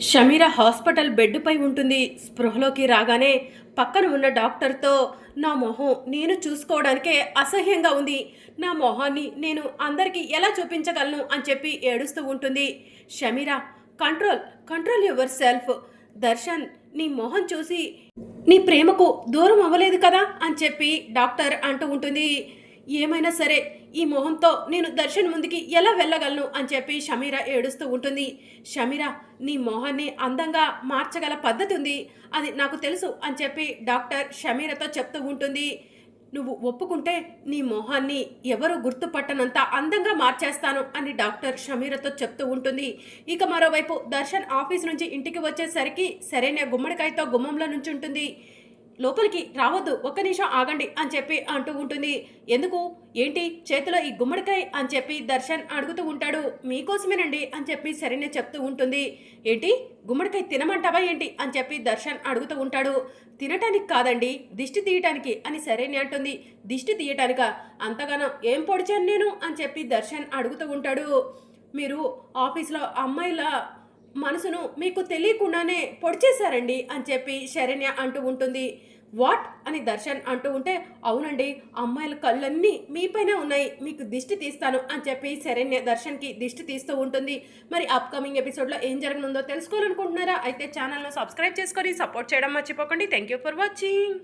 Shameera hospital బెడ్పై ఉంటుంది. స్పృహలోకి రాగానే పక్కన ఉన్న డాక్టర్తో నా మొహం నేను చూసుకోవడానికే అసహ్యంగా ఉంది. నా మొహాన్ని నేను అందరికీ ఎలా చూపించగలను? అని చెప్పి ఏడుస్తూ ఉంటుంది. Shamira control control yourself. Darshan నీ మొహం చూసి నీ ప్రేమకు దూరం అవ్వలేదు కదా? అని చెప్పి డాక్టర్ అంటూ ఉంటుంది. ఏమైనా సరే ఈ మొహంతో నేను దర్శన్ ముందుకి ఎలా వెళ్ళగలను అని చెప్పి షమీర ఏడుస్తూ ఉంటుంది. షమీర నీ మొహాన్ని అందంగా మార్చగల పద్ధతి ఉంది. అది నాకు తెలుసు అని చెప్పి డాక్టర్ షమీరతో చెప్తూ ఉంటుంది. నువ్వు ఒప్పుకుంటే నీ మొహాన్ని ఎవరు గుర్తుపట్టనంత అందంగా మార్చేస్తాను అని డాక్టర్ షమీరతో చెప్తూ ఉంటుంది. ఇక మరోవైపు దర్శన్ ఆఫీస్ నుంచి ఇంటికి వచ్చేసరికి సరైన గుమ్మడికాయతో గుమ్మంలో నుంచి ఉంటుంది లోపలికి రావద్దు ఒక్క నిమిషం ఆగండి అని చెప్పి అంటూ ఉంటుంది. ఎందుకు? ఏంటి? చేతిలో ఈ గుమ్మడికాయ అని చెప్పి దర్శన్ అడుగుతూ ఉంటాడు. మీకోసమేనండి అని చెప్పి సరైన చెప్తూ ఉంటుంది. ఏంటి? గుమ్మడికాయ తినమంటావా ఏంటి? అని చెప్పి దర్శన్ అడుగుతూ ఉంటాడు. తినటానికి కాదండి దిష్టి తీయటానికి అని సరైన అంటుంది. దిష్టి తీయటానిక? అంతగానో ఏం పొడిచాను నేను? అని చెప్పి దర్శన్ అడుగుతూ ఉంటాడు. మీరు ఆఫీస్లో అమ్మాయిల మనసును మీకు తెలియకుండానే పొడిచేశారండి అని చెప్పి శరణ్య అంటూ ఉంటుంది. వాట్? అని దర్శన్ అంటూ ఉంటే అవునండి అమ్మాయిల కళ్ళన్నీ మీపైనే ఉన్నాయి మీకు దిష్టి తీస్తాను అని చెప్పి శరణ్య దర్శన్కి దిష్టి తీస్తూ ఉంటుంది. మరి అప్కమింగ్ ఎపిసోడ్లో ఏం జరగనుందో తెలుసుకోవాలనుకుంటున్నారా? అయితే ఛానల్ను సబ్స్క్రైబ్ చేసుకొని సపోర్ట్ చేయడం మర్చిపోకండి. Thank you for watching